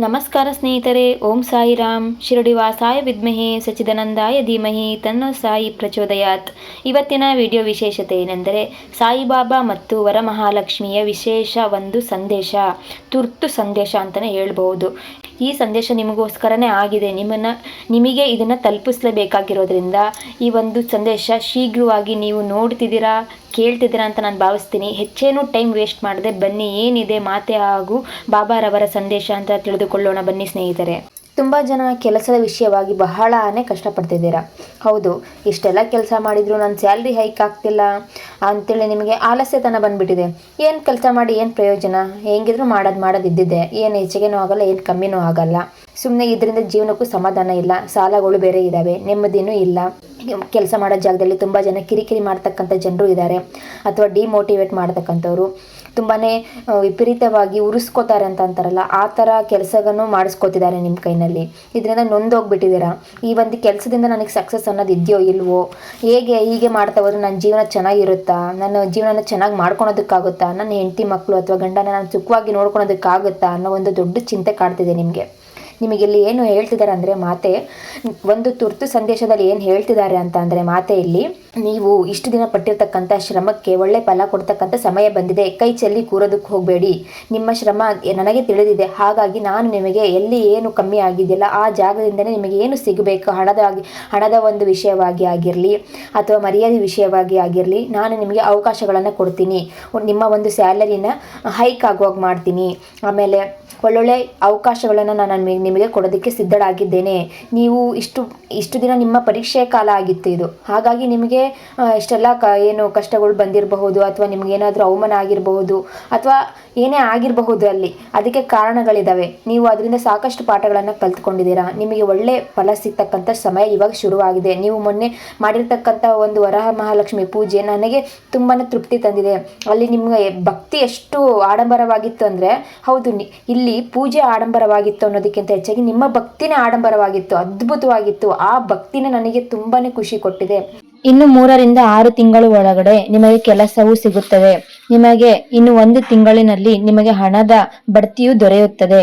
ನಮಸ್ಕಾರ ಸ್ನೇಹಿತರೆ, ಓಂ ಸಾಯಿರಾಮ್. ಶಿರಡಿ ವಾಸಾಯ ವಿದ್ಮಹಿ ಸಚಿದಾನಂದಾಯ ಧೀಮಹಿ ತನ್ನ ಸಾಯಿ ಪ್ರಚೋದಯಾತ್. ಇವತ್ತಿನ ವಿಡಿಯೋ ವಿಶೇಷತೆ ಏನೆಂದರೆ, ಸಾಯಿಬಾಬಾ ಮತ್ತು ವರಮಹಾಲಕ್ಷ್ಮಿಯ ವಿಶೇಷ ಒಂದು ಸಂದೇಶ, ತುರ್ತು ಸಂದೇಶ ಅಂತಲೇ ಹೇಳ್ಬಹುದು. ಈ ಸಂದೇಶ ನಿಮಗೋಸ್ಕರನೇ ಆಗಿದೆ. ನಿಮ್ಮನ್ನು, ನಿಮಗೆ ಇದನ್ನು ತಲುಪಿಸಲೇಬೇಕಾಗಿರೋದ್ರಿಂದ ಈ ಒಂದು ಸಂದೇಶ ಶೀಘ್ರವಾಗಿ ನೀವು ನೋಡ್ತಿದ್ದೀರಾ, ಕೇಳ್ತಿದ್ದೀರಾ ಅಂತ ನಾನು ಭಾವಿಸ್ತೀನಿ. ಹೆಚ್ಚೇನು ಟೈಮ್ ವೇಸ್ಟ್ ಮಾಡದೆ. ಬನ್ನಿ, ಏನಿದೆ ಮಾತೆ ಹಾಗೂ ಬಾಬಾರವರ ಸಂದೇಶ ಅಂತ ತಿಳಿದುಕೊಳ್ಳೋಣ ಬನ್ನಿ ಸ್ನೇಹಿತರೆ. ತುಂಬ ಜನ ಕೆಲಸದ ವಿಷಯವಾಗಿ ಬಹಳನೇ ಕಷ್ಟಪಡ್ತಿದ್ದೀರಾ? ಹೌದು, ಇಷ್ಟೆಲ್ಲ ಕೆಲಸ ಮಾಡಿದ್ರು ನನ್ನ ಸ್ಯಾಲ್ರಿ ಹೈಕ್ ಆಗ್ತಿಲ್ಲ ಅಂತೇಳಿ ನಿಮಗೆ ಆಲಸ್ಯತನ ಬಂದ್ಬಿಟ್ಟಿದೆ. ಏನು ಕೆಲಸ ಮಾಡಿ ಏನು ಪ್ರಯೋಜನ? ಹೆಂಗಿದ್ರು ಮಾಡೋದು ಮಾಡೋದು ಇದ್ದಿದ್ದೆ. ಏನು ಹೆಚ್ಚಿಗೆನೂ ಆಗಲ್ಲ, ಏನು ಕಮ್ಮಿನೂ ಆಗಲ್ಲ. ಸುಮ್ಮನೆ ಇದರಿಂದ ಜೀವನಕ್ಕೂ ಸಮಾಧಾನ ಇಲ್ಲ, ಸಾಲಗಳು ಬೇರೆ ಇದ್ದಾವೆ ನೆಮ್ಮದಿನೂ ಇಲ್ಲ. ಕೆಲಸ ಮಾಡೋ ಜಾಗದಲ್ಲಿ ತುಂಬ ಜನ ಕಿರಿಕಿರಿ ಮಾಡ್ತಕ್ಕಂಥ ಜನರು ಇದ್ದಾರೆ ಅಥವಾ ಡಿಮೋಟಿವೇಟ್ ಮಾಡ್ತಕ್ಕಂಥವ್ರು. ತುಂಬಾ ವಿಪರೀತವಾಗಿ ಉರಿಸ್ಕೋತಾರೆ ಅಂತ ಅಂತಾರಲ್ಲ, ಆ ಥರ ಕೆಲಸಗನ್ನು ಮಾಡಿಸ್ಕೋತಿದ್ದಾರೆ ನಿಮ್ಮ ಕೈನಲ್ಲಿ. ಇದರಿಂದ ನೊಂದೋಗ್ಬಿಟ್ಟಿದ್ದೀರಾ? ಈ ಒಂದು ಕೆಲಸದಿಂದ ನನಗೆ ಸಕ್ಸಸ್ ಅನ್ನೋದು ಇದೆಯೋ ಇಲ್ವೋ? ಹೇಗೆ ಹೀಗೆ ಮಾಡ್ತಾ ಹೋದ್ರೆ ನನ್ನ ಜೀವನ ಚೆನ್ನಾಗಿರುತ್ತಾ? ನನ್ನ ಜೀವನನ ಚೆನ್ನಾಗಿ ಮಾಡ್ಕೊಳೋದಕ್ಕಾಗುತ್ತಾ? ನನ್ನ ಹೆಂಡತಿ ಮಕ್ಕಳು ಅಥವಾ ಗಂಡನ ನಾನು ಸುಖವಾಗಿ ನೋಡ್ಕೊಳೋದಕ್ಕಾಗುತ್ತಾ ಅನ್ನೋ ಒಂದು ದೊಡ್ಡ ಚಿಂತೆ ಕಾಡ್ತಿದೆ ನಿಮಗೆ. ನಿಮಗೆ ಇಲ್ಲಿ ಏನು ಹೇಳ್ತಿದ್ದಾರೆ ಅಂದರೆ ಮಾತೆ, ಒಂದು ತುರ್ತು ಸಂದೇಶದಲ್ಲಿ ಏನು ಹೇಳ್ತಿದ್ದಾರೆ ಅಂತ ಅಂದರೆ ಮಾತೆ ಇಲ್ಲಿ ನೀವು ಇಷ್ಟು ದಿನ ಪಟ್ಟಿರ್ತಕ್ಕಂಥ ಶ್ರಮಕ್ಕೆ ಒಳ್ಳೆ ಫಲ ಕೊಡ್ತಕ್ಕಂಥ ಸಮಯ ಬಂದಿದೆ. ಕೈ ಚೆಲ್ಲಿ ಕೂರೋದಕ್ಕೆ ಹೋಗಬೇಡಿ. ನಿಮ್ಮ ಶ್ರಮ ನನಗೆ ತಿಳಿದಿದೆ. ಹಾಗಾಗಿ ನಾನು ನಿಮಗೆ ಎಲ್ಲಿ ಏನು ಕಮ್ಮಿ ಆಗಿದೆಯಲ್ಲ ಆ ಜಾಗದಿಂದಲೇ ನಿಮಗೆ ಏನು ಸಿಗಬೇಕು ಹಣದಾಗಿ ಹಣದ ಒಂದು ವಿಷಯವಾಗಿ ಆಗಿರಲಿ ಅಥವಾ ಮರ್ಯಾದೆ ವಿಷಯವಾಗಿ ಆಗಿರಲಿ, ನಾನು ನಿಮಗೆ ಅವಕಾಶಗಳನ್ನು ಕೊಡ್ತೀನಿ. ನಿಮ್ಮ ಒಂದು ಸ್ಯಾಲರಿನ ಹೈಕ್ ಆಗುವಾಗ ಮಾಡ್ತೀನಿ. ಆಮೇಲೆ ಒಳ್ಳೊಳ್ಳೆ ಅವಕಾಶಗಳನ್ನು ನಾನು ನಿಮಗೆ ನಿಮಗೆ ಕೊಡೋದಕ್ಕೆ ಸಿದ್ಧಳಾಗಿದ್ದೇನೆ. ನೀವು ಇಷ್ಟು ಇಷ್ಟು ದಿನ ನಿಮ್ಮ ಪರೀಕ್ಷೆ ಕಾಲ ಆಗಿತ್ತು ಇದು. ಹಾಗಾಗಿ ನಿಮಗೆ ಇಷ್ಟೆಲ್ಲ ಕ, ಏನು ಕಷ್ಟಗಳು ಬಂದಿರಬಹುದು ಅಥವಾ ನಿಮಗೇನಾದರೂ ಅವಮಾನ ಆಗಿರಬಹುದು ಅಥವಾ ಏನೇ ಆಗಿರಬಹುದು ಅಲ್ಲಿ, ಅದಕ್ಕೆ ಕಾರಣಗಳಿದ್ದಾವೆ ನೀವು ಅದರಿಂದ ಸಾಕಷ್ಟು ಪಾಠಗಳನ್ನು ಕಲ್ತ್ಕೊಂಡಿದ್ದೀರಾ. ನಿಮಗೆ ಒಳ್ಳೆ ಫಲ ಸಿಗ್ತಕ್ಕಂಥ ಸಮಯ ಇವಾಗ ಶುರುವಾಗಿದೆ. ನೀವು ಮೊನ್ನೆ ಮಾಡಿರ್ತಕ್ಕಂಥ ಒಂದು ವರಹ ಮಹಾಲಕ್ಷ್ಮಿ ಪೂಜೆ ನನಗೆ ತುಂಬಾ ತೃಪ್ತಿ ತಂದಿದೆ. ಅಲ್ಲಿ ನಿಮಗೆ ಭಕ್ತಿ ಎಷ್ಟು ಆಡಂಬರವಾಗಿತ್ತು ಅಂದರೆ, ಹೌದು ಇಲ್ಲಿ ಪೂಜೆ ಆಡಂಬರವಾಗಿತ್ತು ಅನ್ನೋದಕ್ಕಿಂತ ಹೆಚ್ಚಾಗಿ ನಿಮ್ಮ ಭಕ್ತಿನೇ ಆಡಂಬರವಾಗಿತ್ತು, ಅದ್ಭುತವಾಗಿತ್ತು. ಆ ಭಕ್ತಿನೇ ನನಗೆ ತುಂಬಾ ಖುಷಿ ಕೊಟ್ಟಿದೆ. ಇನ್ನು ಮೂರರಿಂದ ಆರು ತಿಂಗಳು ಒಳಗಡೆ ನಿಮಗೆ ಕೆಲಸವೂ ಸಿಗುತ್ತದೆ. ನಿಮಗೆ ಇನ್ನು ಒಂದು ತಿಂಗಳಿನಲ್ಲಿ ನಿಮಗೆ ಹಣದ ಬಡ್ತಿಯು ದೊರೆಯುತ್ತದೆ.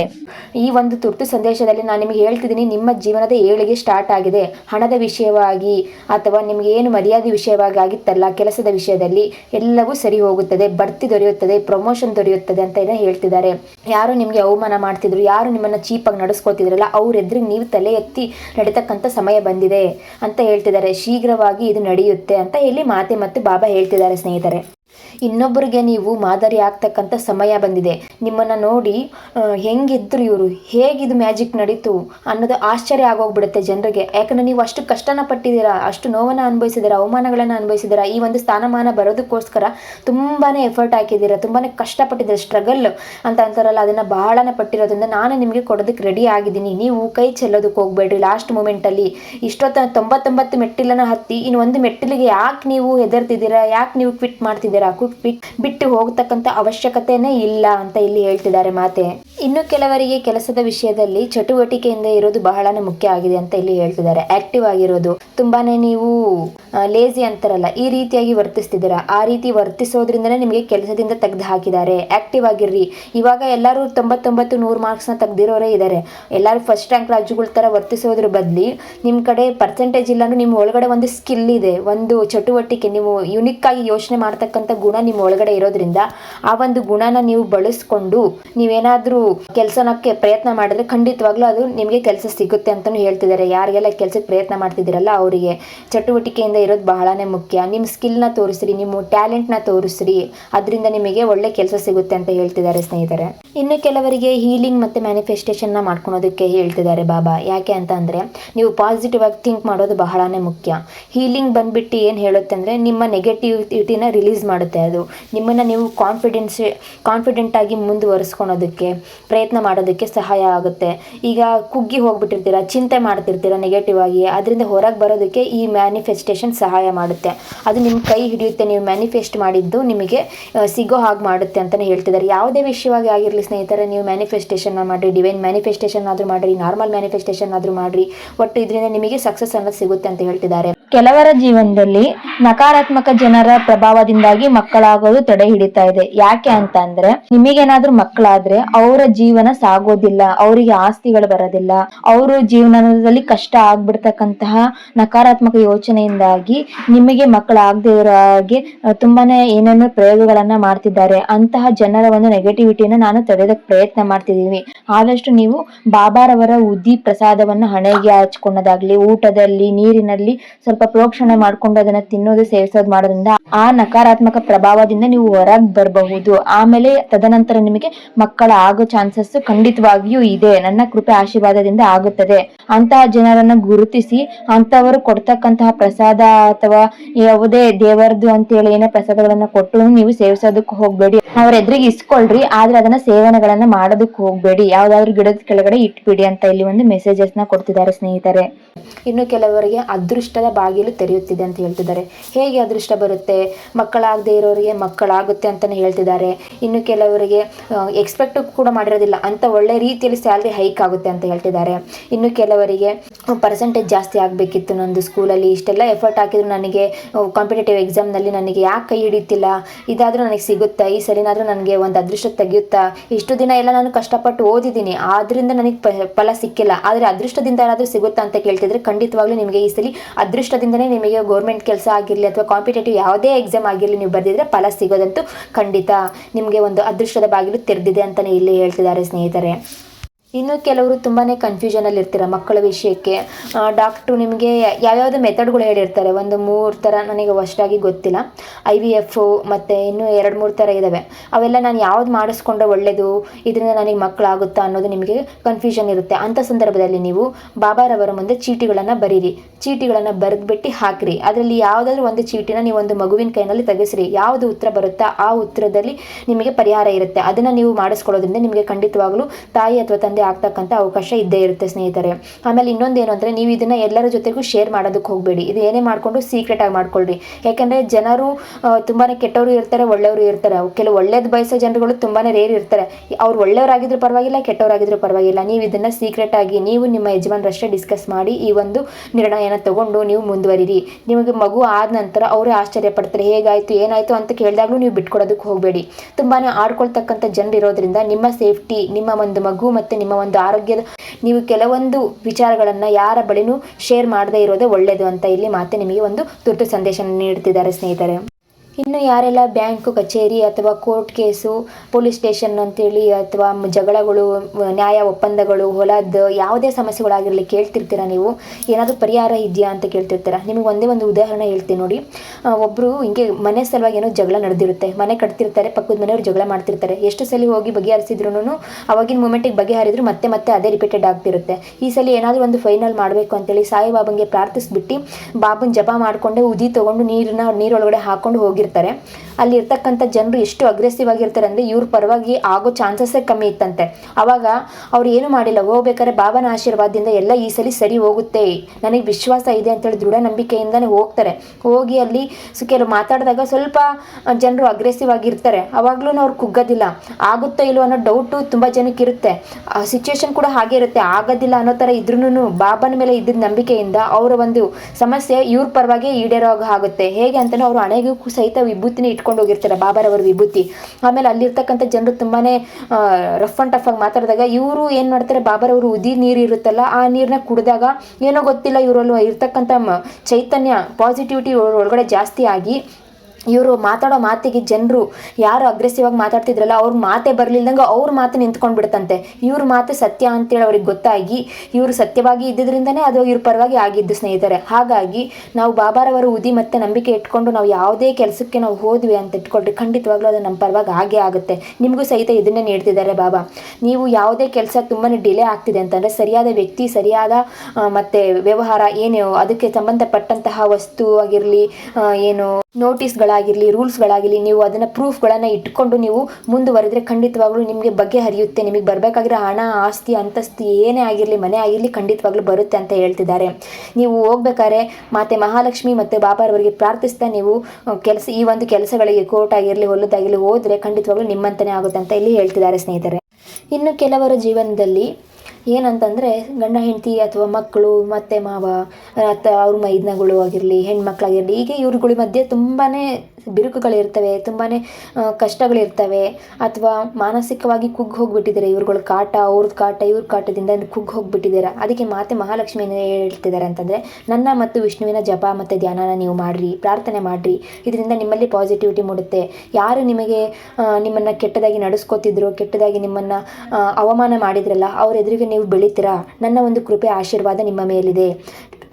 ಈ ಒಂದು ತುರ್ತು ಸಂದೇಶದಲ್ಲಿ ನಾನು ನಿಮಗೆ ಹೇಳ್ತಿದ್ದೀನಿ, ನಿಮ್ಮ ಜೀವನದ ಏಳಿಗೆ ಸ್ಟಾರ್ಟ್ ಆಗಿದೆ. ಹಣದ ವಿಷಯವಾಗಿ ಅಥವಾ ನಿಮಗೆ ಏನು ಮರ್ಯಾದೆ ವಿಷಯವಾಗಿ ಆಗಿತ್ತಲ್ಲ, ಕೆಲಸದ ವಿಷಯದಲ್ಲಿ ಎಲ್ಲವೂ ಸರಿ ಹೋಗುತ್ತದೆ, ಬಡ್ತಿ ದೊರೆಯುತ್ತದೆ ಪ್ರಮೋಷನ್ ದೊರೆಯುತ್ತದೆ ಅಂತ ಏನೋ ಹೇಳ್ತಿದ್ದಾರೆ. ಯಾರು ನಿಮಗೆ ಅವಮಾನ ಮಾಡ್ತಿದ್ರು, ಯಾರು ನಿಮ್ಮನ್ನು ಚೀಪಾಗಿ ನಡೆಸ್ಕೋತಿದ್ರಲ್ಲ ಅವ್ರ ಎದುರಿಗೆ ನೀವು ತಲೆ ಎತ್ತಿ ನಡೀತಕ್ಕಂಥ ಸಮಯ ಬಂದಿದೆ ಅಂತ ಹೇಳ್ತಿದ್ದಾರೆ. ಶೀಘ್ರವಾಗಿ ಇದು ನಡೆಯುತ್ತೆ ಅಂತ ಇಲ್ಲಿ ಮಾತೆ ಮತ್ತು ಬಾಬಾ ಹೇಳ್ತಿದ್ದಾರೆ ಸ್ನೇಹಿತರೆ. ಇನ್ನೊಬ್ಬರಿಗೆ ನೀವು ಮಾದರಿ ಆಗ್ತಕ್ಕಂಥ ಸಮಯ ಬಂದಿದೆ. ನಿಮ್ಮನ್ನು ನೋಡಿ ಹೆಂಗಿದ್ರು ಇವರು, ಹೇಗಿದು ಮ್ಯಾಜಿಕ್ ನಡೀತು ಅನ್ನೋದು ಆಶ್ಚರ್ಯ ಆಗೋಗ್ಬಿಡುತ್ತೆ ಜನರಿಗೆ. ಯಾಕಂದ್ರೆ ನೀವು ಅಷ್ಟು ಕಷ್ಟನ ಪಟ್ಟಿದ್ದೀರಾ, ಅಷ್ಟು ನೋವನ್ನು ಅನುಭವಿಸಿದ್ದೀರಾ, ಅವಮಾನಗಳನ್ನು ಅನುಭವಿಸಿದ್ದೀರಾ, ಈ ಒಂದು ಸ್ಥಾನಮಾನ ಬರೋದಕ್ಕೋಸ್ಕರ ತುಂಬಾ ಎಫರ್ಟ್ ಹಾಕಿದ್ದೀರಾ ತುಂಬಾ ಕಷ್ಟಪಟ್ಟಿದ್ದೀರಾ ಸ್ಟ್ರಗಲ್ ಅಂತ ಅಂತಾರಲ್ಲ, ಅದನ್ನು ಬಹಳನ ಪಟ್ಟಿರೋದ್ರಿಂದ ನಾನು ನಿಮಗೆ ಕೊಡೋದಕ್ಕೆ ರೆಡಿ ಆಗಿದ್ದೀನಿ. ನೀವು ಕೈ ಚೆಲ್ಲೋದಕ್ಕೆ ಹೋಗ್ಬೇಡ್ರಿ. ಲಾಸ್ಟ್ ಮೂಮೆಂಟಲ್ಲಿ ಇಷ್ಟೊತ್ತ ತೊಂಬತ್ತೊಂಬತ್ತು ಮೆಟ್ಟಿಲನ್ನ ಹತ್ತಿ, ಇನ್ನು ಒಂದು ಮೆಟ್ಟಿಲಿಗೆ ಯಾಕೆ ನೀವು ಹೆದರ್ತಿದ್ದೀರಾ, ಯಾಕೆ ನೀವು ಕ್ವಿಟ್ ಮಾಡ್ತಿದ್ದೀರಾ ಬಿಟ್ ಬಿಟ್ಟು ಹೋಗ್ತಕ್ಕಂಥ ಅವಶ್ಯಕತೆನೇ ಇಲ್ಲ ಅಂತ ಇಲ್ಲಿ ಹೇಳ್ತಿದ್ದಾರೆ ಮಾತೆ. ಇನ್ನು ಕೆಲವರಿಗೆ ಕೆಲಸದ ವಿಷಯದಲ್ಲಿ ಚಟುವಟಿಕೆಯಿಂದ ಇರೋದು ಬಹಳನೇ ಮುಖ್ಯ ಆಗಿದೆ ಅಂತ ಇಲ್ಲಿ ಹೇಳ್ತಿದ್ದಾರೆ. ಆಕ್ಟಿವ್ ಆಗಿರೋದು. ತುಂಬಾನೇ ನೀವು ಲೇಜಿ ಅಂತಾರಲ್ಲ, ಈ ರೀತಿಯಾಗಿ ವರ್ತಿಸ್ತಿದ್ದೀರಾ? ಆ ರೀತಿ ವರ್ತಿಸೋದ್ರಿಂದನೇ ನಿಮಗೆ ಕೆಲಸದಿಂದ ತೆಗೆದು ಹಾಕಿದ್ದಾರೆ ಆಕ್ಟಿವ್ ಆಗಿರ್ರಿ. ಇವಾಗ ಎಲ್ಲರೂ ತೊಂಬತ್ತೊಂಬತ್ತು ನೂರು ಮಾರ್ಕ್ಸ್ನ ತೆಗ್ದಿರೋರೇ ಇದ್ದಾರೆ ಎಲ್ಲರೂ ಫಸ್ಟ್ ರ್ಯಾಂಕ್ ರಾಜ್ಯಗಳ ಥರ ವರ್ತಿಸೋದ್ರ ಬದಲಿ ನಿಮ್ಮ ಕಡೆ ಪರ್ಸೆಂಟೇಜ್ ಇಲ್ಲಾನು ನಿಮ್ಮ ಒಳಗಡೆ ಒಂದು ಸ್ಕಿಲ್ ಇದೆ. ಒಂದು ಚಟುವಟಿಕೆ, ನೀವು ಯುನಿಕ್ ಆಗಿ ಯೋಚನೆ ಮಾಡ್ತಕ್ಕಂಥ ಗುಣ ನಿಮ್ಮ ಒಳಗಡೆ ಇರೋದ್ರಿಂದ ಆ ಒಂದು ಗುಣನ ನೀವು ಬಳಸ್ಕೊಂಡು ನೀವೇನಾದರೂ ಕೆಲಸನಕ್ಕೆ ಪ್ರಯತ್ನ ಮಾಡಿದ್ರೆ ಖಂಡಿತವಾಗ್ಲೂ ಅದು ನಿಮಗೆ ಕೆಲಸ ಸಿಗುತ್ತೆ ಅಂತಲೂ ಹೇಳ್ತಿದ್ದಾರೆ. ಯಾರಿಗೆಲ್ಲ ಕೆಲಸಕ್ಕೆ ಪ್ರಯತ್ನ ಮಾಡ್ತಿದ್ದೀರಲ್ಲ ಅವರಿಗೆ. ಚಟುವಟಿಕೆಯಿಂದ ಇರೋದು ಬಹಳನೇ ಮುಖ್ಯ. ನಿಮ್ಮ ಸ್ಕಿಲ್ನ ತೋರಿಸ್ರಿ, ನಿಮ್ಮ ಟ್ಯಾಲೆಂಟ್ನ ತೋರಿಸ್ರಿ. ಅದರಿಂದ ನಿಮಗೆ ಒಳ್ಳೆ ಕೆಲಸ ಸಿಗುತ್ತೆ ಅಂತ ಹೇಳ್ತಿದ್ದಾರೆ ಸ್ನೇಹಿತರೆ. ಇನ್ನು ಕೆಲವರಿಗೆ ಹೀಲಿಂಗ್ ಮತ್ತು ಮ್ಯಾನಿಫೆಸ್ಟೇಷನ್ನ ಮಾಡ್ಕೊಳೋದಕ್ಕೆ ಹೇಳ್ತಿದ್ದಾರೆ ಬಾಬಾ. ಯಾಕೆ ಅಂತ ಅಂದರೆ ನೀವು ಪಾಸಿಟಿವ್ ಆಗಿ ಥಿಂಕ್ ಮಾಡೋದು ಬಹಳನೇ ಮುಖ್ಯ. ಹೀಲಿಂಗ್ ಬಂದ್ಬಿಟ್ಟು ಏನು ಹೇಳುತ್ತೆ ಅಂದರೆ ನಿಮ್ಮ ನೆಗೆಟಿವಿಟಿನ ರಿಲೀಸ್ ಮಾಡುತ್ತೆ ಅದು. ನಿಮ್ಮನ್ನು ನೀವು ಕಾನ್ಫಿಡೆನ್ಸ್ ಕಾನ್ಫಿಡೆಂಟ್ ಆಗಿ ಮುಂದುವರಿಸ್ಕೊಳೋದಕ್ಕೆ, ಪ್ರಯತ್ನ ಮಾಡೋದಕ್ಕೆ ಸಹಾಯ ಆಗುತ್ತೆ. ಈಗ ಕುಗ್ಗಿ ಹೋಗ್ಬಿಟ್ಟಿರ್ತೀರ, ಚಿಂತೆ ಮಾಡ್ತಿರ್ತೀರ ನೆಗೆಟಿವ್ ಆಗಿ, ಅದರಿಂದ ಹೊರಗೆ ಬರೋದಕ್ಕೆ ಈ ಮ್ಯಾನಿಫೆಸ್ಟೇಷನ್ ಸಹಾಯ ಮಾಡುತ್ತೆ. ಅದು ನಿಮ್ಮ ಕೈ ಹಿಡಿಯುತ್ತೆ, ನೀವು ಮ್ಯಾನಿಫೆಸ್ಟ್ ಮಾಡಿದ್ದು ನಿಮಗೆ ಸಿಗೋ ಹಾಗೆ ಮಾಡುತ್ತೆ ಅಂತಲೇ ಹೇಳ್ತಿದ್ದಾರೆ ಯಾವುದೇ ವಿಷಯವಾಗಿ ಆಗಿರಲಿ ಸ್ನೇಹಿತರೆ, ನೀವು ಮ್ಯಾನಿಫೆಸ್ಟೇಷನ್ ಮಾಡಿರಿ ಡಿವೈನ್ ಮ್ಯಾನಿಫೆಸ್ಟೇಷನ್ ಆದರೂ ಮಾಡಿರಿ ನಾರ್ಮಲ್ ಮ್ಯಾನಿಫೆಸ್ಟೇಷನ್ ಆದರೂ ಮಾಡಿರಿ, ಒಟ್ಟು ಇದರಿಂದ ನಿಮಗೆ ಸಕ್ಸಸ್ ಅನ್ನೋದು ಸಿಗುತ್ತೆ ಅಂತ ಹೇಳ್ತಿದ್ದಾರೆ ಕೆಲವರ ಜೀವನದಲ್ಲಿ ನಕಾರಾತ್ಮಕ ಜನರ ಪ್ರಭಾವದಿಂದಾಗಿ ಮಕ್ಕಳಾಗೋದು ತಡೆ ಹಿಡಿತಾ ಇದೆ. ಯಾಕೆ ಅಂತ ಅಂದ್ರೆ, ನಿಮಗೇನಾದ್ರೂ ಮಕ್ಕಳಾದ್ರೆ ಅವರ ಜೀವನ ಸಾಗೋದಿಲ್ಲ, ಅವರಿಗೆ ಆಸ್ತಿಗಳು ಬರೋದಿಲ್ಲ, ಅವರು ಜೀವನದಲ್ಲಿ ಕಷ್ಟ ಆಗ್ಬಿಡ್ತಕ್ಕಂತಹ ನಕಾರಾತ್ಮಕ ಯೋಚನೆಯಿಂದಾಗಿ ನಿಮಗೆ ಮಕ್ಕಳಾಗದೇ ಇರೋ ಹಾಗೆ ತುಂಬಾನೇ ಏನೇನೋ ಪ್ರಯೋಗಗಳನ್ನ ಮಾಡ್ತಿದ್ದಾರೆ. ಅಂತಹ ಜನರ ಒಂದು ನೆಗೆಟಿವಿಟಿನ ನಾನು ತಡೆಯೋದಕ್ಕೆ ಪ್ರಯತ್ನ ಮಾಡ್ತಿದ್ದೀವಿ ಆದಷ್ಟು ನೀವು ಬಾಬಾರವರ ಉದಿ ಪ್ರಸಾದವನ್ನು ಹಣೆಗೆ ಹಚ್ಕೊಂಡೋದಾಗ್ಲಿ ಊಟದಲ್ಲಿ, ನೀರಿನಲ್ಲಿ ಪ್ರೋಕ್ಷಣೆ ಮಾಡ್ಕೊಂಡು ಅದನ್ನ ತಿನ್ನೋದು, ಸೇವಿಸೋದು ಮಾಡೋದ್ರಿಂದ ಆ ನಕಾರಾತ್ಮಕ ಪ್ರಭಾವದಿಂದ ನೀವು ಹೊರಗ್ ಬರಬಹುದು. ಆಮೇಲೆ ತದನಂತರ ನಿಮಗೆ ಮಕ್ಕಳ ಆಗೋ ಚಾನ್ಸಸ್ ಖಂಡಿತವಾಗಿಯೂ ಇದೆ. ನನ್ನ ಕೃಪೆ ಆಶೀರ್ವಾದದಿಂದ ಆಗುತ್ತದೆ. ಅಂತಹ ಜನರನ್ನ ಗುರುತಿಸಿ, ಅಂತವರು ಕೊಡ್ತಕ್ಕಂತಹ ಪ್ರಸಾದ ಅಥವಾ ಯಾವುದೇ ದೇವರದು ಅಂತೇಳಿ ಏನೇ ಪ್ರಸಾದಗಳನ್ನ ಕೊಟ್ಟು ನೀವು ಸೇವಿಸೋದಕ್ಕೆ ಹೋಗ್ಬೇಡಿ. ಅವ್ರ ಎದುರಿಗೆ ಇಸ್ಕೊಳ್ರಿ, ಆದ್ರೆ ಅದನ್ನ ಸೇವನೆಗಳನ್ನ ಮಾಡೋದಕ್ಕೆ ಹೋಗ್ಬೇಡಿ. ಯಾವ್ದಾದ್ರು ಗಿಡದ ಕೆಳಗಡೆ ಇಟ್ಬಿಡಿ ಅಂತ ಇಲ್ಲಿ ಒಂದು ಮೆಸೇಜಸ್ನ ಕೊಡ್ತಿದ್ದಾರೆ ಸ್ನೇಹಿತರೆ. ಇನ್ನು ಕೆಲವರಿಗೆ ಅದೃಷ್ಟದ ಬಾಗಿಲು ತೆರೆಯುತ್ತಿದೆ ಅಂತ ಹೇಳ್ತಿದ್ದಾರೆ. ಹೇಗೆ ಅದೃಷ್ಟ ಬರುತ್ತೆ? ಮಕ್ಕಳಾಗದೆ ಇರೋರಿಗೆ ಮಕ್ಕಳಾಗುತ್ತೆ ಅಂತಾನೆ ಹೇಳ್ತಿದ್ದಾರೆ. ಇನ್ನು ಕೆಲವರಿಗೆ ಎಕ್ಸ್ಪೆಕ್ಟ್ ಕೂಡ ಮಾಡಿರೋದಿಲ್ಲ. ಅಂತ ಒಳ್ಳೆ ರೀತಿಯಲ್ಲಿ ಸ್ಯಾಲ್ರಿ ಹೈಕ್ ಆಗುತ್ತೆ ಅಂತ ಹೇಳ್ತಿದ್ದಾರೆ. ಇನ್ನು ಕೆಲವರಿಗೆ ಪರ್ಸೆಂಟೇಜ್ ಜಾಸ್ತಿ ಆಗಬೇಕಿತ್ತು ನಂದು ಸ್ಕೂಲಲ್ಲಿ. ಇಷ್ಟೆಲ್ಲ ಎಫರ್ಟ್ ಹಾಕಿದ್ರು ನನಗೆ ಕಾಂಪಿಟೇಟಿವ್ ಎಕ್ಸಾಮ್ನಲ್ಲಿ ನನಗೆ ಯಾಕೆ ಕೈ ಹಿಡಿತಿಲ್ಲ? ಇದಾದರೂ ನನಗೆ ಸಿಗುತ್ತಾ? ಈ ಸಲಿನಾದರೂ ನನಗೆ ಒಂದು ಅದೃಷ್ಟ ತೆಗೆಯುತ್ತಾ? ಇಷ್ಟು ದಿನ ಎಲ್ಲ ನಾನು ಕಷ್ಟಪಟ್ಟು ಓದಿದ್ದೀನಿ. ಆದ್ದರಿಂದ ನನಗೆ ಫಲ ಸಿಕ್ಕಿಲ್ಲ. ಆದರೆ ಅದೃಷ್ಟದಿಂದ ಏನಾದರೂ ಸಿಗುತ್ತಾ ಅಂತ ಕೇಳ್ತಿದ್ರೆ ಖಂಡಿತವಾಗ್ಲೂ ನಿಮಗೆ ಈ ಸಲ ಅದೃಷ್ಟದಿಂದನೇ ನಿಮಗೆ ಗೌರ್ಮೆಂಟ್ ಕೆಲಸ ಆಗಿರಲಿ ಅಥವಾ ಕಾಂಪಿಟೇಟಿವ್ ಯಾವುದೇ ಎಕ್ಸಾಮ್ ಆಗಿರಲಿ ನೀವು ಬರೆದಿದ್ರೆ ಫಲ ಸಿಗೋದಂತೂ ಖಂಡಿತ ನಿಮಗೆ ಒಂದು ಅದೃಷ್ಟದ ಬಾಗಿಲು ತೆರೆದಿದೆ ಅಂತಲೇ ಇಲ್ಲಿ ಹೇಳ್ತಿದ್ದಾರೆ ಸ್ನೇಹಿತರೆ. ಇನ್ನು ಕೆಲವರು ತುಂಬಾ ಕನ್ಫ್ಯೂಷನಲ್ಲಿ ಇರ್ತೀರ ಮಕ್ಕಳ ವಿಷಯಕ್ಕೆ. ಡಾಕ್ಟ್ರು ನಿಮಗೆ ಯಾವ್ಯಾವುದೋ ಮೆಥಡ್ಗಳು ಹೇಳಿರ್ತಾರೆ? ಒಂದು ಮೂರು ಥರ ನನಗೆ ಅಷ್ಟಾಗಿ ಗೊತ್ತಿಲ್ಲ. ಐ ವಿ ಎಫ್ ಮತ್ತು ಇನ್ನೂ ಎರಡು ಮೂರು ಥರ ಇದ್ದಾವೆ ಅವೆಲ್ಲ ನಾನು ಯಾವ್ದು ಮಾಡಿಸ್ಕೊಂಡ್ರೆ ಒಳ್ಳೆಯದು ಇದರಿಂದ ನನಗೆ ಮಕ್ಕಳಾಗುತ್ತಾ ಅನ್ನೋದು ನಿಮಗೆ ಕನ್ಫ್ಯೂಷನ್ ಇರುತ್ತೆ. ಅಂಥ ಸಂದರ್ಭದಲ್ಲಿ ನೀವು ಬಾಬಾರವರ ಮುಂದೆ ಚೀಟಿಗಳನ್ನು ಬರೀರಿ. ಚೀಟಿಗಳನ್ನು ಬರೆದ್ಬಿಟ್ಟು ಹಾಕಿರಿ. ಅದರಲ್ಲಿ ಯಾವುದಾದ್ರೂ ಒಂದು ಚೀಟಿನ ನೀವು ಒಂದು ಮಗುವಿನ ಕೈನಲ್ಲಿ ತೆಗೆಸಿರಿ. ಯಾವುದು ಉತ್ತರ ಬರುತ್ತಾ ಆ ಉತ್ತರದಲ್ಲಿ ನಿಮಗೆ ಪರಿಹಾರ ಇರುತ್ತೆ. ಅದನ್ನು ನೀವು ಮಾಡಿಸ್ಕೊಳ್ಳೋದ್ರಿಂದ ನಿಮಗೆ ಖಂಡಿತವಾಗಲೂ ತಾಯಿ ಅಥವಾ ತಂದೆ ಆಗ್ತಕ್ಕಂಥ ಅವಕಾಶ ಇದ್ದೇ ಇರುತ್ತೆ ಸ್ನೇಹಿತರೆ. ಆಮೇಲೆ ಇನ್ನೊಂದು ಏನು ಅಂದರೆ ನೀವು ಇದನ್ನು ಎಲ್ಲರ ಜೊತೆಗೂ ಶೇರ್ ಮಾಡೋದಕ್ಕೆ ಹೋಗಬೇಡಿ. ಇದು ಏನೇ ಮಾಡಿಕೊಂಡು ಸೀಕ್ರೆಟ್ ಆಗಿ ಮಾಡ್ಕೊಳ್ರಿ. ಯಾಕೆಂದರೆ ಜನರು ತುಂಬಾ ಕೆಟ್ಟವರು ಇರ್ತಾರೆ, ಒಳ್ಳೆಯವರು ಇರ್ತಾರೆ. ಕೆಲವು ಒಳ್ಳೇದು ಬಯಸೋ ಜನರುಗಳು ತುಂಬಾ ರೇರ್ ಇರ್ತಾರೆ. ಅವ್ರು ಒಳ್ಳೆಯವರಾಗಿದ್ರು ಪರವಾಗಿಲ್ಲ, ಕೆಟ್ಟವರಾಗಿದ್ರು ಪರವಾಗಿಲ್ಲ. ನೀವು ಇದನ್ನು ಸೀಕ್ರೆಟ್ ಆಗಿ ನೀವು ನಿಮ್ಮ ಯಜಮಾನರಷ್ಟೇ ಡಿಸ್ಕಸ್ ಮಾಡಿ ಈ ಒಂದು ನಿರ್ಣಯನ ತಗೊಂಡು ನೀವು ಮುಂದುವರಿರಿ. ನಿಮಗೆ ಮಗು ಆದ ನಂತರ ಅವರೇ ಆಶ್ಚರ್ಯ ಪಡ್ತಾರೆ ಹೇಗಾಯಿತು, ಏನಾಯಿತು? ಅಂತ ಕೇಳಿದಾಗಲೂ ನೀವು ಬಿಟ್ಕೊಡೋದಕ್ಕೆ ಹೋಗಬೇಡಿ. ತುಂಬಾ ಆಡ್ಕೊಳ್ತಕ್ಕಂಥ ಜನರು ಇರೋದ್ರಿಂದ ನಿಮ್ಮ ಸೇಫ್ಟಿ ನಿಮ್ಮ ಒಂದು ಮಗು ಮತ್ತು ನಿಮ್ಮ ಒಂದು ಆರೋಗ್ಯದ, ನೀವು ಕೆಲವೊಂದು ವಿಚಾರಗಳನ್ನು ಯಾರ ಬಳಿನೂ ಶೇರ್ ಮಾಡದೇ ಇರೋದೇ ಒಳ್ಳೆಯದು ಅಂತ ಇಲ್ಲಿ ಮಾತೆ ನಿಮಗೆ ಒಂದು ತುರ್ತು ಸಂದೇಶ ನೀಡುತ್ತಿದ್ದಾರೆ ಸ್ನೇಹಿತರೆ. ಇನ್ನು ಯಾರೆಲ್ಲ ಬ್ಯಾಂಕು, ಕಚೇರಿ ಅಥವಾ ಕೋರ್ಟ್ ಕೇಸು, ಪೊಲೀಸ್ ಸ್ಟೇಷನ್ ಅಂತೇಳಿ ಅಥವಾ ಜಗಳಗಳು ನ್ಯಾಯ ಒಪ್ಪಂದಗಳು ಹೊಲದ ಯಾವುದೇ ಸಮಸ್ಯೆಗಳಾಗಿರಲಿ ಕೇಳ್ತಿರ್ತೀರ ನೀವು? ಏನಾದರೂ ಪರಿಹಾರ ಇದೆಯಾ ಅಂತ ಕೇಳ್ತಿರ್ತೀರ? ನಿಮಗೆ ಒಂದೇ ಒಂದು ಉದಾಹರಣೆ ಹೇಳ್ತೀನಿ ನೋಡಿ. ಒಬ್ಬರು ಹಿಂಗೆ ಮನೆ ಸಲುವಾಗಿ ಏನೋ ಜಗಳ ನಡೆದಿರುತ್ತೆ. ಮನೆ ಕಟ್ತಿರ್ತಾರೆ, ಪಕ್ಕದ ಮನೆಯವರು ಜಗಳ ಮಾಡ್ತಿರ್ತಾರೆ. ಎಷ್ಟು ಸಲ ಹೋಗಿ ಬಗೆಹರಿಸಿದ್ರು ಅವಾಗಿನ ಮೂಮೆಂಟಿಗೆ ಬಗೆಹರಿದ್ರು ಮತ್ತೆ ಮತ್ತೆ ಅದೇ ರಿಪೀಟೆಡ್ ಆಗ್ತಿರುತ್ತೆ. ಈ ಸಲ ಏನಾದರೂ ಒಂದು ಫೈನಲ್ ಮಾಡಬೇಕು ಅಂತೇಳಿ ಸಾಯಿಬಾಬಂಗೆ ಪ್ರಾರ್ಥಿಸ್ಬಿಟ್ಟು ಬಾಬನ್ ಜಪ ಮಾಡಿಕೊಂಡೆ, ಉದಿ ತೊಗೊಂಡು ನೀರನ್ನ ನೀರೊಳಗಡೆ ಹಾಕೊಂಡು ಹೋಗಿರ್ತಾರೆ ಅಲ್ಲಿ ಇರ್ತಕ್ಕಂಥ ಜನರು ಎಷ್ಟು ಅಗ್ರೆಸಿವ್ ಆಗಿರ್ತಾರೆ ಅಂದರೆ ಇವ್ರ ಪರವಾಗಿ ಆಗೋ ಚಾನ್ಸಸ್ಸೇ ಕಮ್ಮಿ ಇತ್ತಂತೆ. ಅವಾಗ ಅವ್ರು ಏನು ಮಾಡಿಲ್ಲ ಹೋಗ್ಬೇಕಾದ್ರೆ ಬಾಬನ ಆಶೀರ್ವಾದದಿಂದ ಎಲ್ಲ ಈ ಸಲ ಸರಿ ಹೋಗುತ್ತೆ. ನನಗೆ ವಿಶ್ವಾಸ ಇದೆ ಅಂತೇಳಿ ದೃಢ ನಂಬಿಕೆಯಿಂದನೇ ಹೋಗ್ತಾರೆ. ಹೋಗಿ ಅಲ್ಲಿ ಕೆಲವು ಮಾತಾಡಿದಾಗ ಸ್ವಲ್ಪ ಜನರು ಅಗ್ರೆಸಿವ್ ಆಗಿರ್ತಾರೆ. ಅವಾಗ್ಲೂ ಅವ್ರು ಕುಗ್ಗೋದಿಲ್ಲ. ಆಗುತ್ತೋ ಇಲ್ವೋ ಅನ್ನೋ ಡೌಟು ತುಂಬ ಜನಕ್ಕೆ ಇರುತ್ತೆ. ಸಿಚುವೇಶನ್ ಕೂಡ ಹಾಗೆ ಇರುತ್ತೆ. ಆಗೋದಿಲ್ಲ ಅನ್ನೋ ಥರ ಇದ್ರೂ ಬಾಬನ ಮೇಲೆ ಇದ್ದಿದ್ದ ನಂಬಿಕೆಯಿಂದ ಅವರ ಒಂದು ಸಮಸ್ಯೆ ಇವ್ರ ಪರವಾಗಿ ಈಡೇರೋ ಆಗುತ್ತೆ. ಹೇಗೆ ಅಂತಲೇ ಅವರು ಹಣೆಗೂ ಸಹಿತ ವಿಭೂತಿನ ಇಟ್ಕೊಂಡು ಹೋಗಿರ್ತಾರೆ ಬಾಬಾರವರ ವಿಭೂತಿ. ಆಮೇಲೆ ಅಲ್ಲಿರ್ತಕ್ಕಂಥ ಜನರು ತುಂಬಾ ರಫ್ ಆ್ಯಂಡ್ ಟಫ್ ಆಗಿ ಮಾತಾಡಿದಾಗ ಇವರು ಏನು ಮಾಡ್ತಾರೆ, ಬಾಬಾರವರು ಉದಿ ನೀರು ಇರುತ್ತಲ್ಲ, ಆ ನೀರನ್ನ ಕುಡಿದಾಗ ಏನೋ ಗೊತ್ತಿಲ್ಲ, ಇವರಲ್ಲಿ ಇರ್ತಕ್ಕಂಥ ಚೈತನ್ಯ ಪಾಸಿಟಿವಿಟಿ ಒಳಗಡೆ ಜಾಸ್ತಿ ಆಗಿ ಇವರು ಮಾತಾಡೋ ಮಾತಿಗೆ ಜನರು ಯಾರು ಅಗ್ರೆಸಿವ್ ಆಗಿ ಮಾತಾಡ್ತಿದ್ರಲ್ಲ, ಅವ್ರ ಮಾತೆ ಬರಲಿಲ್ಲದಂಗೆ ಅವ್ರ ಮಾತು ನಿಂತ್ಕೊಂಡು ಬಿಡುತ್ತಂತೆ ಇವ್ರ ಮಾತು ಸತ್ಯ ಅಂತೇಳಿ ಅವ್ರಿಗೆ ಗೊತ್ತಾಗಿ, ಇವರು ಸತ್ಯವಾಗಿ ಇದ್ದಿದ್ರಿಂದನೇ ಅದು ಇವ್ರ ಪರವಾಗಿ ಆಗಿದ್ದು ಸ್ನೇಹಿತರೆ. ಹಾಗಾಗಿ ನಾವು ಬಾಬಾರವರ ಉದಿ ಮತ್ತೆ ನಂಬಿಕೆ ಇಟ್ಕೊಂಡು ನಾವು ಯಾವುದೇ ಕೆಲಸಕ್ಕೆ ನಾವು ಹೋದ್ವಿ ಅಂತ ಇಟ್ಕೊಳ್ರಿ, ಖಂಡಿತವಾಗ್ಲೂ ಅದು ನಮ್ಮ ಪರವಾಗಿ ಆಗೇ ಆಗುತ್ತೆ. ನಿಮಗೂ ಸಹಿತ ಇದನ್ನೇ ನೀಡ್ತಿದ್ದಾರೆ ಬಾಬಾ. ನೀವು ಯಾವುದೇ ಕೆಲಸ ತುಂಬಾ ಡಿಲೇ ಆಗ್ತಿದೆ ಅಂತಂದರೆ ಸರಿಯಾದ ವ್ಯಕ್ತಿ, ಸರಿಯಾದ ಮತ್ತು ಮತ್ತೆ ವ್ಯವಹಾರ ಏನು, ಅದಕ್ಕೆ ಸಂಬಂಧಪಟ್ಟಂತಹ ವಸ್ತು ಆಗಿರಲಿ ಏನು ನೋಟಿಸ್ಗಳಾಗಿರಲಿ ರೂಲ್ಸ್ಗಳಾಗಿರಲಿ ನೀವು ಅದನ್ನು ಪ್ರೂಫ್ಗಳನ್ನು ಇಟ್ಕೊಂಡು ನೀವು ಮುಂದುವರೆದ್ರೆ ಖಂಡಿತವಾಗ್ಲೂ ನಿಮಗೆ ಬಗ್ಗೆ ಹರಿಯುತ್ತೆ. ನಿಮಗೆ ಬರಬೇಕಾಗಿರೋ ಹಣ, ಆಸ್ತಿ, ಅಂತಸ್ತಿ ಏನೇ ಆಗಿರಲಿ, ಮನೆ ಆಗಿರಲಿ ಖಂಡಿತವಾಗ್ಲೂ ಬರುತ್ತೆ ಅಂತ ಹೇಳ್ತಿದ್ದಾರೆ. ನೀವು ಹೋಗ್ಬೇಕಾದ್ರೆ ಮಾತೆ ಮಹಾಲಕ್ಷ್ಮಿ ಮತ್ತು ಬಾಬಾರವರಿಗೆ ಪ್ರಾರ್ಥಿಸ್ತಾ ನೀವು ಕೆಲಸ, ಈ ಒಂದು ಕೆಲಸಗಳಿಗೆ ಕೋರ್ಟ್ ಆಗಿರಲಿ ಹೊಲದಾಗಿರಲಿ ಹೋದರೆ ಖಂಡಿತವಾಗ್ಲೂ ನಿಮ್ಮಂತನೇ ಆಗುತ್ತೆ ಅಂತ ಇಲ್ಲಿ ಹೇಳ್ತಿದ್ದಾರೆ ಸ್ನೇಹಿತರೆ. ಇನ್ನು ಕೆಲವರ ಜೀವನದಲ್ಲಿ ಏನಂತಂದರೆ ಗಂಡ, ಹೆಂಡತಿ ಅಥವಾ ಮಕ್ಕಳು, ಮತ್ತೆ ಮಾವ ಅಥವಾ ಅವ್ರ ಮೈದ್ನಗಳು ಆಗಿರಲಿ, ಹೆಣ್ಮಕ್ಳಾಗಿರಲಿ, ಹೀಗೆ ಇವ್ರುಗಳ ಮಧ್ಯೆ ತುಂಬಾ ಬಿರುಕುಗಳಿರ್ತವೆ ತುಂಬಾ ಕಷ್ಟಗಳಿರ್ತವೆ, ಅಥವಾ ಮಾನಸಿಕವಾಗಿ ಕುಗ್ಗಿ ಹೋಗ್ಬಿಟ್ಟಿದ್ದಾರೆ ಇವ್ರುಗಳ ಕಾಟ ಅವ್ರದ್ದು ಕಾಟ, ಇವ್ರ ಕಾಟದಿಂದ ಕುಗ್ಗಿ ಹೋಗ್ಬಿಟ್ಟಿದ್ದಾರೆ? ಅದಕ್ಕೆ ಮಾತೆ ಮಹಾಲಕ್ಷ್ಮಿ ಹೇಳ್ತಿದ್ದಾರೆ ಅಂತಂದರೆ, ನನ್ನ ಮತ್ತು ವಿಷ್ಣುವಿನ ಜಪ ಮತ್ತು ಧ್ಯಾನನ ನೀವು ಮಾಡಿರಿ, ಪ್ರಾರ್ಥನೆ ಮಾಡಿರಿ, ಇದರಿಂದ ನಿಮ್ಮಲ್ಲಿ ಪಾಸಿಟಿವಿಟಿ ಮೂಡುತ್ತೆ. ಯಾರು ನಿಮಗೆ ನಿಮ್ಮನ್ನು ಕೆಟ್ಟದಾಗಿ ನಡೆಸ್ಕೋತಿದ್ರು, ಕೆಟ್ಟದಾಗಿ ನಿಮ್ಮನ್ನು ಅವಮಾನ ಮಾಡಿದ್ರಲ್ಲ ಅವ್ರ ಎದುರಿಗೆ ನೀವು ಬೆಳಿತೀರಾ? ನನ್ನ ಒಂದು ಕೃಪೆ, ಆಶೀರ್ವಾದ ನಿಮ್ಮ ಮೇಲಿದೆ.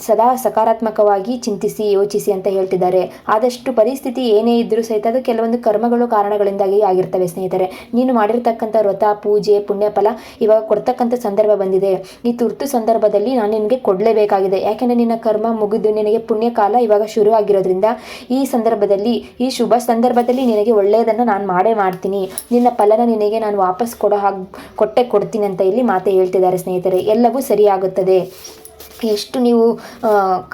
ಸದಾ ಸಕಾರಾತ್ಮಕವಾಗಿ ಚಿಂತಿಸಿ ಯೋಚಿಸಿ ಅಂತ ಹೇಳ್ತಿದ್ದಾರೆ. ಆದಷ್ಟು ಪರಿಸ್ಥಿತಿ ಏನೇ ಇದ್ದರೂ ಸಹಿತ ಅದು ಕೆಲವೊಂದು ಕರ್ಮಗಳು ಕಾರಣಗಳಿಂದಾಗಿ ಆಗಿರ್ತವೆ ಸ್ನೇಹಿತರೆ. ನೀನು ಮಾಡಿರ್ತಕ್ಕಂಥ ವ್ರತ, ಪೂಜೆ ಪುಣ್ಯ ಫಲ ಇವಾಗ ಕೊಡ್ತಕ್ಕಂಥ ಸಂದರ್ಭ ಬಂದಿದೆ. ಈ ತುರ್ತು ಸಂದರ್ಭದಲ್ಲಿ ನಾನು ನಿನಗೆ ಕೊಡಲೇಬೇಕಾಗಿದೆ. ಯಾಕೆಂದರೆ ನಿನ್ನ ಕರ್ಮ ಮುಗಿದು ನಿನಗೆ ಪುಣ್ಯ ಕಾಲ ಇವಾಗ ಶುರು ಆಗಿರೋದ್ರಿಂದ ಈ ಸಂದರ್ಭದಲ್ಲಿ, ಈ ಶುಭ ಸಂದರ್ಭದಲ್ಲಿ ನಿನಗೆ ಒಳ್ಳೆಯದನ್ನು ನಾನು ಮಾಡೇ ಮಾಡ್ತೀನಿ. ನಿನ್ನ ಫಲನ ನಿನಗೆ ನಾನು ವಾಪಸ್ ಕೊಡೋ ಹಾಗೆ, ಕೊಟ್ಟೆ ಕೊಡ್ತೀನಿ ಅಂತ ಇಲ್ಲಿ ಮಾತೆ ಹೇಳ್ತಿದ್ದಾರೆ ಸ್ನೇಹಿತರೆ. ಎಲ್ಲವೂ ಸರಿಯಾಗುತ್ತದೆ. ಎಷ್ಟು ನೀವು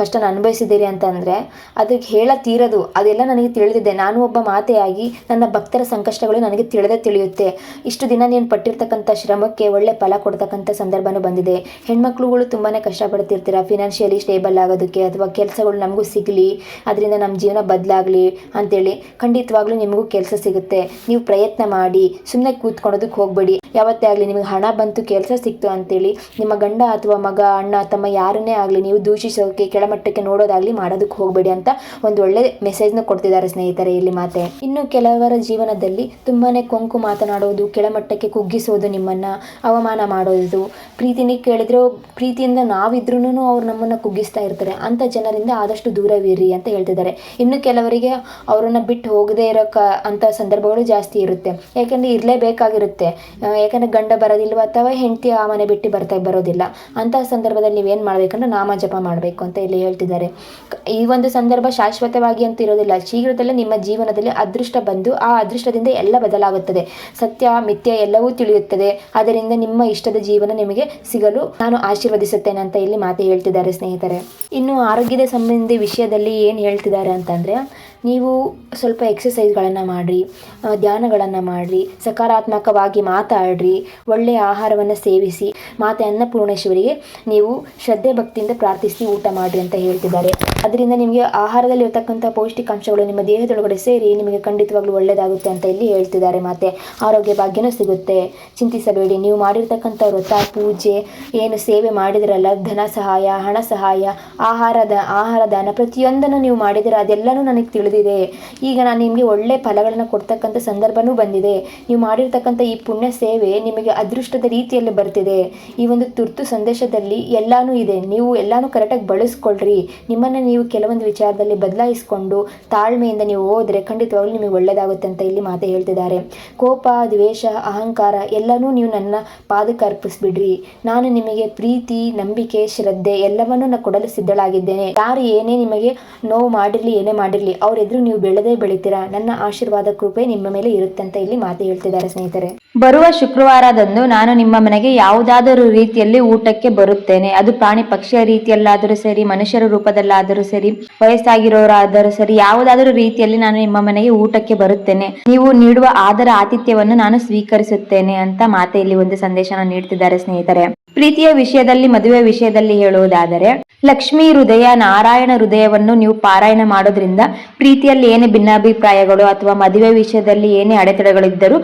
ಕಷ್ಟನ ಅನುಭವಿಸಿದ್ದೀರಿ ಅಂತಂದರೆ, ಅದಕ್ಕೆ ಹೇಳ ತೀರದು. ಅದೆಲ್ಲ ನನಗೆ ತಿಳಿದಿದೆ. ನಾನು ಒಬ್ಬ ಮಾತೆಯಾಗಿ ನನ್ನ ಭಕ್ತರ ಸಂಕಷ್ಟಗಳು ನನಗೆ ತಿಳಿದೇ ತಿಳಿಯುತ್ತೆ. ಇಷ್ಟು ದಿನ ನೀನು ಪಟ್ಟಿರ್ತಕ್ಕಂಥ ಶ್ರಮಕ್ಕೆ ಒಳ್ಳೆ ಫಲ ಕೊಡ್ತಕ್ಕಂಥ ಸಂದರ್ಭನೂ ಬಂದಿದೆ. ಹೆಣ್ಮಕ್ಳುಗಳು ತುಂಬಾ ಕಷ್ಟಪಡ್ತಿರ್ತೀರ. ಫಿನಾನ್ಷಿಯಲಿ ಸ್ಟೇಬಲ್ ಆಗೋದಕ್ಕೆ ಅಥವಾ ಕೆಲಸಗಳು ನಮಗೂ ಸಿಗಲಿ, ಅದರಿಂದ ನಮ್ಮ ಜೀವನ ಬದಲಾಗಲಿ ಅಂತೇಳಿ ಖಂಡಿತವಾಗ್ಲೂ ನಿಮಗೂ ಕೆಲಸ ಸಿಗುತ್ತೆ. ನೀವು ಪ್ರಯತ್ನ ಮಾಡಿ ಸುಮ್ಮನೆ ಕೂತ್ಕೊಳೋದಕ್ಕೆ ಹೋಗಬೇಡಿ. ಯಾವತ್ತೇ ಆಗಲಿ ನಿಮಗೆ ಹಣ ಬಂತು, ಕೆಲಸ ಸಿಕ್ತು ಅಂತೇಳಿ ನಿಮ್ಮ ಗಂಡ ಅಥವಾ ಮಗ, ಅಣ್ಣ, ತಮ್ಮ ಯಾರನ್ನೇ ಆಗಲಿ, ನೀವು ದೂಷಿಸೋಕೆ, ಕೆಳಮಟ್ಟಕ್ಕೆ ನೋಡೋದಾಗಲಿ ಮಾಡೋದಕ್ಕೆ ಹೋಗಬೇಡಿ ಅಂತ ಒಂದು ಒಳ್ಳೆ ಮೆಸೇಜ್ನ ಕೊಡ್ತಿದ್ದಾರೆ ಸ್ನೇಹಿತರೆ ಇಲ್ಲಿ ಮಾತೆ. ಇನ್ನು ಕೆಲವರ ಜೀವನದಲ್ಲಿ ತುಂಬಾ ಕೊಂಕು ಮಾತನಾಡೋದು, ಕೆಳಮಟ್ಟಕ್ಕೆ ಕುಗ್ಗಿಸೋದು ನಿಮ್ಮನ್ನು, ಅವಮಾನ ಮಾಡೋದು. ಪ್ರೀತಿನಿ ಕೇಳಿದ್ರು, ಪ್ರೀತಿಯಿಂದ ನಾವಿದ್ರೂ ಅವ್ರು ನಮ್ಮನ್ನು ಕುಗ್ಗಿಸ್ತಾ ಇರ್ತಾರೆ. ಅಂಥ ಜನರಿಂದ ಆದಷ್ಟು ದೂರವಿರಿ ಅಂತ ಹೇಳ್ತಿದ್ದಾರೆ. ಇನ್ನು ಕೆಲವರಿಗೆ ಅವರನ್ನು ಬಿಟ್ಟು ಹೋಗದೇ ಇರೋ ಕ ಅಂಥ ಸಂದರ್ಭಗಳು ಜಾಸ್ತಿ ಇರುತ್ತೆ. ಯಾಕೆಂದರೆ ಇರಲೇಬೇಕಾಗಿರುತ್ತೆ. ಯಾಕಂದರೆ ಗಂಡ ಬರೋದಿಲ್ವ ಅಥವಾ ಹೆಂಡತಿ ಆ ಮನೆ ಬಿಟ್ಟು ಬರ್ತಾ ಬರೋದಿಲ್ಲ. ಅಂಥ ಸಂದರ್ಭದಲ್ಲಿ ನೀವೇನು ಮಾಡಬೇಕಂದ್ರೆ ನಾಮ ಜಪ ಮಾಡಬೇಕು ಅಂತ ಇಲ್ಲಿ ಹೇಳ್ತಿದ್ದಾರೆ. ಈ ಒಂದು ಸಂದರ್ಭ ಶಾಶ್ವತವಾಗಿ ಅಂತ ಇರೋದಿಲ್ಲ. ಶೀಘ್ರದಲ್ಲೇ ನಿಮ್ಮ ಜೀವನದಲ್ಲಿ ಅದೃಷ್ಟ ಬಂದು ಆ ಅದೃಷ್ಟದಿಂದ ಎಲ್ಲ ಬದಲಾಗುತ್ತದೆ. ಸತ್ಯ, ಮಿಥ್ಯ ಎಲ್ಲವೂ ತಿಳಿಯುತ್ತದೆ. ಅದರಿಂದ ನಿಮ್ಮ ಇಷ್ಟದ ಜೀವನ ನಿಮಗೆ ಸಿಗಲು ನಾನು ಆಶೀರ್ವದಿಸುತ್ತೇನೆ ಅಂತ ಇಲ್ಲಿ ಮಾತು ಹೇಳ್ತಿದ್ದಾರೆ ಸ್ನೇಹಿತರೆ. ಇನ್ನು ಆರೋಗ್ಯದ ಸಂಬಂಧಿ ವಿಷಯದಲ್ಲಿ ಏನು ಹೇಳ್ತಿದ್ದಾರೆ ಅಂತಂದರೆ, ನೀವು ಸ್ವಲ್ಪ ಎಕ್ಸಸೈಸ್ಗಳನ್ನು ಮಾಡಿರಿ ಧ್ಯಾನಗಳನ್ನು ಮಾಡಿರಿ, ಸಕಾರಾತ್ಮಕವಾಗಿ ಮಾತಾಡ್ರಿ ಒಳ್ಳೆಯ ಆಹಾರವನ್ನು ಸೇವಿಸಿ ಮಾತೆ ಅನ್ನಪೂರ್ಣೇಶ್ವರಿಗೆ ನೀವು ಶ್ರದ್ಧೆ ಭಕ್ತಿಯಿಂದ ಪ್ರಾರ್ಥಿಸಿ ಊಟ ಮಾಡಿರಿ ಅಂತ ಹೇಳ್ತಿದ್ದಾರೆ. ಅದರಿಂದ ನಿಮಗೆ ಆಹಾರದಲ್ಲಿ ಇರತಕ್ಕಂಥ ಪೌಷ್ಟಿಕಾಂಶಗಳು ನಿಮ್ಮ ದೇಹದೊಳಗಡೆ ಸೇರಿ ನಿಮಗೆ ಖಂಡಿತವಾಗ್ಲೂ ಒಳ್ಳೆಯದಾಗುತ್ತೆ ಅಂತ ಇಲ್ಲಿ ಹೇಳ್ತಿದ್ದಾರೆ ಮತ್ತೆ ಆರೋಗ್ಯ ಭಾಗ್ಯನೂ ಸಿಗುತ್ತೆ. ಚಿಂತಿಸಬೇಡಿ. ನೀವು ಮಾಡಿರ್ತಕ್ಕಂಥ ವ್ರತ, ಪೂಜೆ, ಏನು ಸೇವೆ ಮಾಡಿದ್ರಲ್ಲ, ಧನ ಸಹಾಯ, ಹಣ ಸಹಾಯ, ಆಹಾರದ ಆಹಾರ ದಾನ ಪ್ರತಿಯೊಂದನ್ನು ನೀವು ಮಾಡಿದರೆ ಅದೆಲ್ಲನೂ ನನಗೆ ತಿಳಿದಿದೆ. ಈಗ ನಾನು ನಿಮಗೆ ಒಳ್ಳೆ ಫಲಗಳನ್ನು ಕೊಡ್ತಕ್ಕಂಥ ಸಂದರ್ಭನೂ ಬಂದಿದೆ. ನೀವು ಮಾಡಿರ್ತಕ್ಕಂಥ ಈ ಪುಣ್ಯ ಸೇವೆ ನಿಮಗೆ ಅದೃಷ್ಟದ ರೀತಿಯಲ್ಲಿ ಬರ್ತಿದೆ. ಈ ಒಂದು ತುರ್ತು ಸಂದೇಶದಲ್ಲಿ ಎಲ್ಲಾನು ಇದೆ. ನೀವು ಎಲ್ಲಾನು ಕರೆಕ್ಟಾಗಿ ಬಳಸ್ಕೊಳ್ರಿ. ನಿಮ್ಮನ್ನು ನೀವು ಕೆಲವೊಂದು ವಿಚಾರದಲ್ಲಿ ಬದಲಾಯಿಸಿಕೊಂಡು ತಾಳ್ಮೆಯಿಂದ ನೀವು ಹೋದರೆ ಖಂಡಿತವಾಗ್ಲೂ ನಿಮಗೆ ಒಳ್ಳೆಯದಾಗುತ್ತೆ ಅಂತ ಇಲ್ಲಿ ಮಾತೆ ಹೇಳ್ತಿದ್ದಾರೆ. ಕೋಪ, ದ್ವೇಷ, ಅಹಂಕಾರ ಎಲ್ಲನೂ ನೀವು ನನ್ನ ಪಾದಕ್ಕೆ ಅರ್ಪಿಸ್ಬಿಡ್ರಿ. ನಾನು ನಿಮಗೆ ಪ್ರೀತಿ, ನಂಬಿಕೆ, ಶ್ರದ್ಧೆ ಎಲ್ಲವನ್ನೂ ನಾನು ಕೊಡಲು ಸಿದ್ಧಳಾಗಿದ್ದೇನೆ. ಯಾರು ಏನೇ ನಿಮಗೆ ನೋವು ಮಾಡಿರಲಿ, ಏನೇ ಮಾಡಿರಲಿ, ಅವರೆದುರು ನೀವು ಬೆಳೆದೇ ಬೆಳಿತೀರಾ? ನನ್ನ ಆಶೀರ್ವಾದ, ಕೃಪೆ ನಿಮ್ಮ ಮೇಲೆ ಇರುತ್ತೆ ಅಂತ ಇಲ್ಲಿ ಮಾತು ಹೇಳ್ತಿದ್ದಾರೆ ಸ್ನೇಹಿತರೆ. ಬರುವ ಶುಕ್ರವಾರದಂದು ನಾನು ನಿಮ್ಮ ಮನೆಗೆ ಯಾವುದಾದರೂ ರೀತಿಯಲ್ಲಿ ಊಟಕ್ಕೆ ಬರುತ್ತೇನೆ. ಅದು ಪ್ರಾಣಿ ಪಕ್ಷಿಯ ರೀತಿಯಲ್ಲಾದರೂ ಸರಿ, ಮನುಷ್ಯರ ರೂಪದಲ್ಲಾದರೂ ಸರಿ ವಯಸ್ಸಾಗಿರೋರಾದರೂ ಸರಿ ಯಾವುದಾದರೂ ರೀತಿಯಲ್ಲಿ ನಾನು ನಿಮ್ಮ ಮನೆಗೆ ಊಟಕ್ಕೆ ಬರುತ್ತೇನೆ. ನೀವು ನೀಡುವ ಆದರ ಆತಿಥ್ಯವನ್ನು ನಾನು ಸ್ವೀಕರಿಸುತ್ತೇನೆ ಅಂತ ಮಾತೆಯಲ್ಲಿ ಒಂದು ಸಂದೇಶನ ನೀಡುತ್ತಿದ್ದಾರೆ ಸ್ನೇಹಿತರೆ. ಪ್ರೀತಿಯ ವಿಷಯದಲ್ಲಿ ಮದುವೆ ವಿಷಯದಲ್ಲಿ ಹೇಳುವುದಾದರೆ, ಲಕ್ಷ್ಮಿ ಹೃದಯ ನಾರಾಯಣ ಹೃದಯವನ್ನು ನೀವು ಪಾರಾಯಣ ಮಾಡೋದ್ರಿಂದ ಪ್ರೀತಿಯಲ್ಲಿ ಏನೇ ಭಿನ್ನಾಭಿಪ್ರಾಯಗಳು ಅಥವಾ ಮದುವೆ ವಿಷಯದಲ್ಲಿ ಏನೇ ಅಡೆತಡೆಗಳಿದ್ದರೂ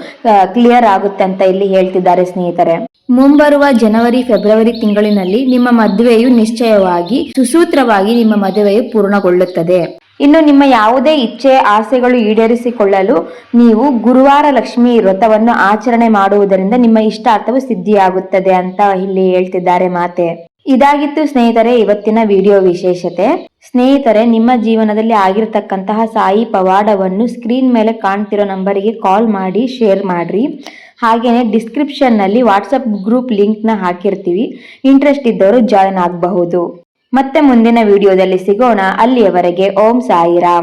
ಕ್ಲಿಯರ್ ಆಗುತ್ತೆ ಅಂತ ಇಲ್ಲಿ ಹೇಳ್ತಿದ್ದಾರೆ ಸ್ನೇಹಿತರೆ. ಮುಂಬರುವ ಜನವರಿ, ಫೆಬ್ರವರಿ ತಿಂಗಳಿನಲ್ಲಿ ನಿಮ್ಮ ಮದುವೆಯು ನಿಶ್ಚಯವಾಗಿ ಸುಸೂತ್ರವಾಗಿ ನಿಮ್ಮ ಮದುವೆಯು ಪೂರ್ಣಗೊಳ್ಳುತ್ತದೆ. ಇನ್ನು ನಿಮ್ಮ ಯಾವುದೇ ಇಚ್ಛೆ, ಆಸೆಗಳು ಈಡೇರಿಸಿಕೊಳ್ಳಲು ನೀವು ಗುರುವಾರ ಲಕ್ಷ್ಮಿ ವ್ರತವನ್ನು ಆಚರಣೆ ಮಾಡುವುದರಿಂದ ನಿಮ್ಮ ಇಷ್ಟಾರ್ಥವು ಸಿದ್ಧಿಯಾಗುತ್ತದೆ ಅಂತ ಇಲ್ಲಿ ಹೇಳ್ತಿದ್ದಾರೆ ಮಾತೆ. ಇದಾಗಿತ್ತು ಸ್ನೇಹಿತರೆ, ಇವತ್ತಿನ ವಿಡಿಯೋ ವಿಶೇಷತೆ. ಸ್ನೇಹಿತರೆ, ನಿಮ್ಮ ಜೀವನದಲ್ಲಿ ಆಗಿರತಕ್ಕಂತಹ ಸಾಯಿ ಪವಾಡವನ್ನು ಸ್ಕ್ರೀನ್ ಮೇಲೆ ಕಾಣ್ತಿರೋ ನಂಬರಿಗೆ ಕಾಲ್ ಮಾಡಿ, ಶೇರ್ ಮಾಡ್ರಿ. ಹಾಗೇನೆ ಡಿಸ್ಕ್ರಿಪ್ಷನ್ನಲ್ಲಿ ವಾಟ್ಸಪ್ ಗ್ರೂಪ್ ಲಿಂಕ್ನ ಹಾಕಿರ್ತೀವಿ. ಇಂಟ್ರೆಸ್ಟ್ ಇದ್ದವರು ಜಾಯ್ನ್ ಆಗಬಹುದು. ಮತ್ತೆ ಮುಂದಿನ ವಿಡಿಯೋದಲ್ಲಿ ಸಿಗೋಣ. ಅಲ್ಲಿಯವರೆಗೆ ಓಂ ಸಾಯಿರಾಮ್.